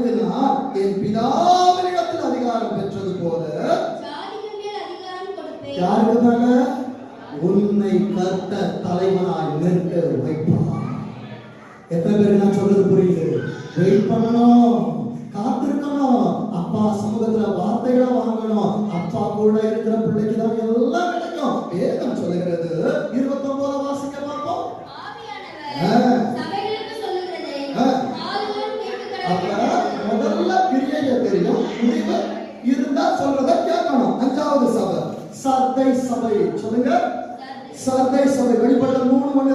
என் பிதாவினிடத்தில் அதிகாரம் பெற்றது போல யாருக்கு தாங்க? உன்னை கத்த தலைவனாய் நிற்க வைப்பான் எத்தனை பேருக்கு தெரியும் முடிவு இருந்தா சொல்றத கேட்கணும். அஞ்சாவது சபை. சர்தை சபை. சொல்லுங்க. சர்தை. சபை. வெளிப்பட்ட மூணு மணி